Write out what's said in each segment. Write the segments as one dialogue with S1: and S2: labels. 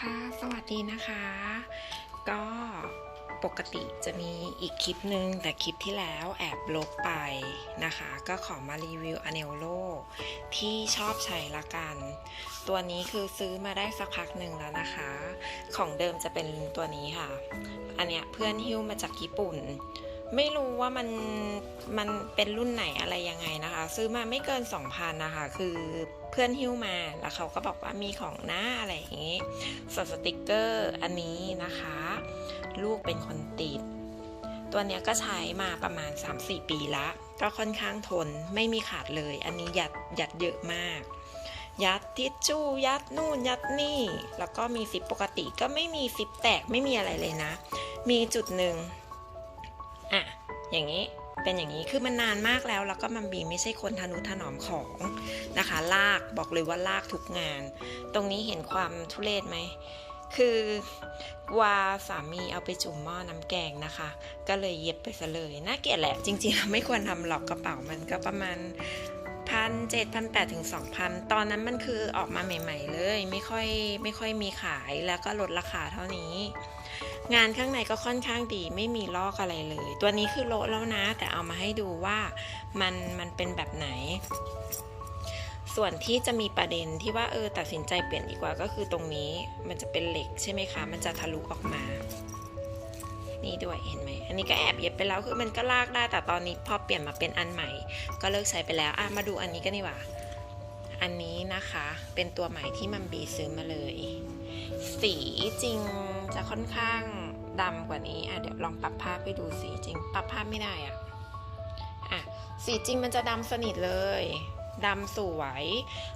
S1: ค่ะ สวัสดีนะคะ ก็ปกติจะมีอีกคลิปหนึ่งแต่คลิปที่แล้วแอบลบไปนะคะ ก็ขอมารีวิว a n e l o ที่ชอบใช้ละกัน ตัวนี้คือซื้อมาได้สักพักหนึ่งแล้วนะคะ ของเดิมจะเป็นตัวนี้ค่ะ อันเนี้ยเพื่อนหิ้วมาจากญี่ปุ่น ไม่รู้ว่ามันมันเป็นรุ่นไหนอะไรยังไงนะคะ ซื้อมาไม่เกิน 2,000นะคะ คือเพื่อนหิ้วมาแล้วเขาก็บอกว่ามีของหน้าอะไรอย่างงี้สสติกเกอร์อันนี้นะคะ ลูกเป็นคนติด ตัวเนี้ยก็ใช้มาประมาณ 3-4 ปีละก็ค่อนข้างทนไม่มีขาดเลย อันนี้ยัดยัดเยอะมาก ยัดทิชชู่ยัดนู่นยัดนี่ แล้วก็มีซิปปกติก็ไม่มีซิปแตกไม่มีอะไรเลยนะ มีจุดหนึ่ง อย่างนี้เป็นอย่างนี้คือมันนานมากแล้วแล้วก็มันบีไม่ใช่คนทนุถนอมของนะคะ ลากบอกเลยว่าลากทุกงาน ตรงนี้เห็นความทุเรศไหมคือวาสามีเอาไปจุ่มหม้อน้ำแกงนะคะ ก็เลยเย็บไปซะเลยน่าเกลียดแหละ จริงๆไม่ควรทำหรอกกระเป๋ามันก็ประมาณพันเจ็ดพันแปดถึงสองพันตอนนั้นมันคือออกมาใหม่ ๆ เลย ไม่ค่อยไม่ค่อยมีขายแล้วก็ลดราคาเท่านี้ งานข้างในก็ค่อนข้างดีไม่มีลอกอะไรเลย ตัวนี้คือโละแล้วนะ แต่เอามาให้ดูว่ามันมันเป็นแบบไหน ส่วนที่จะมีประเด็นที่ว่าเออตัดสินใจเปลี่ยนดีกว่าก็คือตรงนี้มันจะเป็นเหล็กใช่ไหมคะ มันจะทะลุออกมา นี่ด้วยเห็นไหมอันนี้ก็แอบเย็บไปแล้วคือมันก็ลากได้แต่ตอนนี้พอเปลี่ยนมาเป็นอันใหม่ ก็เลิกใช้ไปแล้วอะมาดูอันนี้กันดีกว่า อันนี้นะคะเป็นตัวใหม่ที่มัมบีซื้อมาเลย สีจริงจะค่อนข้างดำกว่านี้อะเดี๋ยวลองปรับภาพให้ดูสีจริง ปรับภาพไม่ได้อะอะสีจริงมันจะดำสนิทเลยดำสวย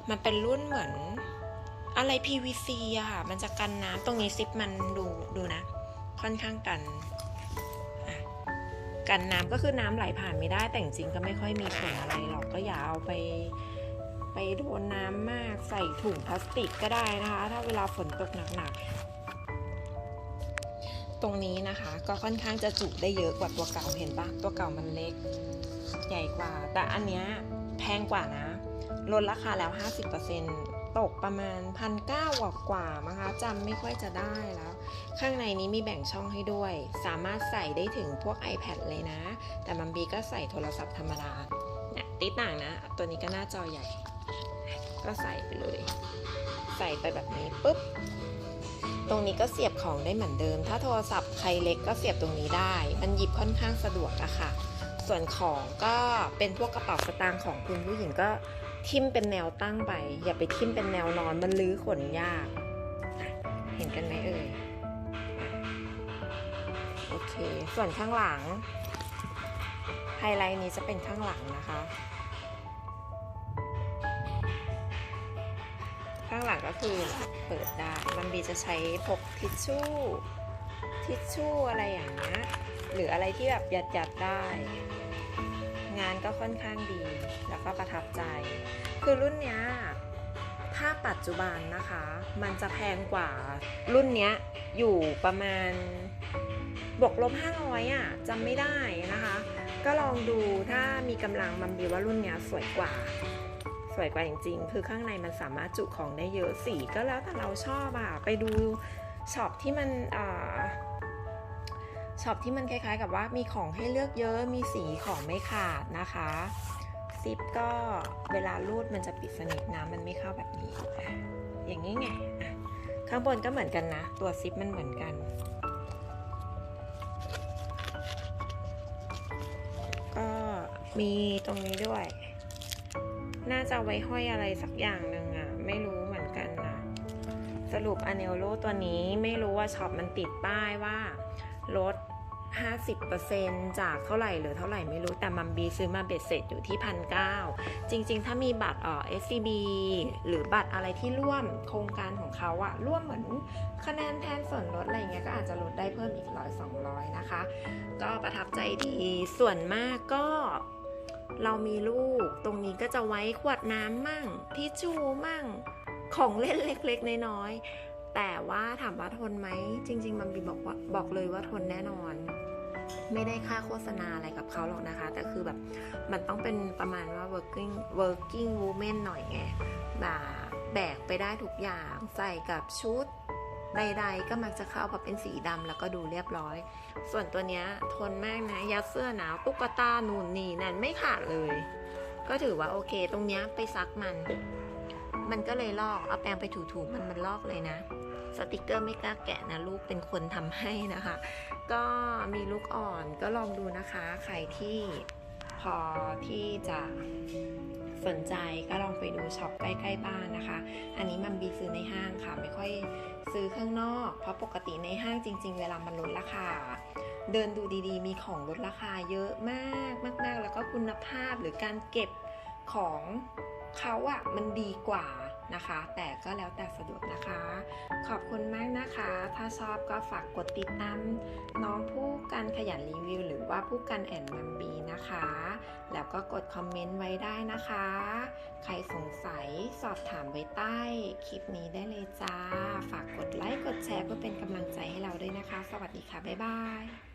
S1: มันเป็นรุ่นเหมือนอะไร PVC อะค่ะ มันจะกันน้ำตรงนี้ซิปมันดูดูนะ ค่อนข้างกัน กันน้ำก็คือน้ำไหลผ่านไม่ได้แต่จริงก็ไม่ค่อยมีผลอะไรหรอกก็อย่าเอาไป ไปโดนน้ำมากใส่ถุงพลาสติกก็ได้นะคะ ถ้าเวลาฝนตกหนักๆ ตรงนี้นะคะก็ค่อนข้างจะจุได้เยอะกว่าตัวเก่าเห็นปะตัวเก่ามันเล็ก ใหญ่กว่า แต่อันเนี้ยแพงกว่านะ ลดราคาแล้ว 50%ตกประมาณพันเก้ากว่ากว่ามั้งคะจำไม่ค่อยจะได้แล้ว ข้างในนี้มีแบ่งช่องให้ด้วย สามารถใส่ได้ถึงพวก iPad เลยนะ แต่มัมบีก็ใส่โทรศัพท์ธรรมดาเนี่ยติดต่างนะ ตัวนี้ก็หน้าจอใหญ่ ก็ใส่ไปเลย ใส่ไปแบบนี้ปุ๊บ ตรงนี้ก็เสียบของได้เหมือนเดิม ถ้าโทรศัพท์ใครเล็กก็เสียบตรงนี้ได้ มันหยิบค่อนข้างสะดวกอะค่ะ ส่วนของก็เป็นพวกกระเป๋าสตางค์ของคุณผู้หญิงก็ทิมเป็นแนวตั้งไป อย่าไปทิมเป็นแนวนอนมันลื้อขนยาก เห็นกันไหมเอ่ยโอเค ส่วนข้างหลังไฮไลท์นี้จะเป็นข้างหลังนะคะ ข้างหลังก็คือเปิดได้มันบีจะใช้พกทิชชู่ ทิชชู่อะไรอย่างเงี้ย หรืออะไรที่แบบยัดยัดๆได้ งานก็ค่อนข้างดี แล้วก็ประทับใจ คือรุ่นเนี้ยถ้าปัจจุบันนะคะ มันจะแพงกว่ารุ่นเนี้ยอยู่ประมาณบวกลบ500อะจำไม่ได้นะคะ ก็ลองดูถ้ามีกำลังมันบีว่ารุ่นเนี้ยสวยกว่า สวยกว่าจริงๆ คือข้างในมันสามารถจุของได้เยอะสีก็แล้วแต่เราชอบอะไปดูช็อปที่มันอ่าช็อปที่มันคล้ายๆ กับว่ามีของให้เลือกเยอะมีสีของไม่ขาดนะคะซิปก็เวลารูดมันจะปิดสนิทน้ำมันไม่เข้าแบบนี้ อย่างนี้ไงข้างบนก็เหมือนกันนะ ตัวซิปมันเหมือนกันก็มีตรงนี้ด้วย น่าจะไว้ห้อยอะไรสักอย่างหนึ่งอะไม่รู้เหมือนกันนะ สรุปอเนลโลตัวนี้ไม่รู้ว่าช็อปมันติดป้ายว่าลด 50%จากเท่าไหร่หรือเท่าไหร่ไม่รู้แต่มัมบีซื้อมาเบ็ดเสร็จอยู่ที่พันเจริง ๆ ถ้ามีบัตรเอ่อ SCB หรือบัตรอะไรที่ร่วมโครงการของเขาอะร่วมเหมือนคะแนนแทนส่วนลดอะไรเงี้ยก็อาจจะลดได้เพิ่มอีกร้อยสองร้อยนะคะ ก็ประทับใจดีส่วนมากก็ เรามีลูก ตรงนี้ก็จะไว้ขวดน้ำมั่งทิชชู่มั่ง ของเล่นเล็กๆ น้อยๆ แต่ว่าถามว่าทนไหม จริง ๆ มันบีบอกว่าบอกเลยว่าทนแน่นอน ไม่ได้ค่าโฆษณาอะไรกับเขาหรอกนะคะ แต่คือแบบมันต้องเป็นประมาณว่า working working woman หน่อยไงแบบแบกไปได้ทุกอย่างใส่กับชุด ใดๆ ก็มักจะเข้าพราเป็นสีดำแล้วก็ดูเรียบร้อย ส่วนตัวเนี้ยทนมากนะ ยัดเสื้อหนาวตุ๊กตาหนูนนี่นั่นไม่ขาดเลย ก็ถือว่าโอเค ตรงเนี้ยไปซักมัน มันก็เลยลอกเอาแปรงไปถูๆมันมันลอกเลยนะ สติกเกอร์ไม่กล้าแกะนะลูกเป็นคนทำให้นะคะ ก็มีลูกอ่อนก็ลองดูนะคะ ใครที่ พอที่จะสนใจก็ลองไปดูช็อปใกล้ๆบ้านนะคะ อันนี้มันบีซื้อในห้างค่ะ ไม่ค่อยซื้อข้างนอก เพราะปกติในห้างจริง ๆ เวลามันลดราคา เดินดูดีๆ มีของลดราคาเยอะมากมากๆ แล้วก็คุณภาพหรือการเก็บของเขาอะมันดีกว่านะคะ แต่ก็แล้วแต่สะดวกนะคะ ขอบคุณมากนะคะ ถ้าชอบก็ฝากกดติดตามน้องผู้กันขยันรีวิว หรือว่าผู้กันแอนมัมบีนะคะ แล้วก็กดคอมเมนต์ไว้ได้นะคะ ใครสงสัยสอบถามไว้ใต้คลิปนี้ได้เลยจ้า ฝากกดไลค์ กดแชร์เพื่อเป็นกำลังใจให้เราด้วยนะคะ สวัสดีค่ะ บ๊ายบาย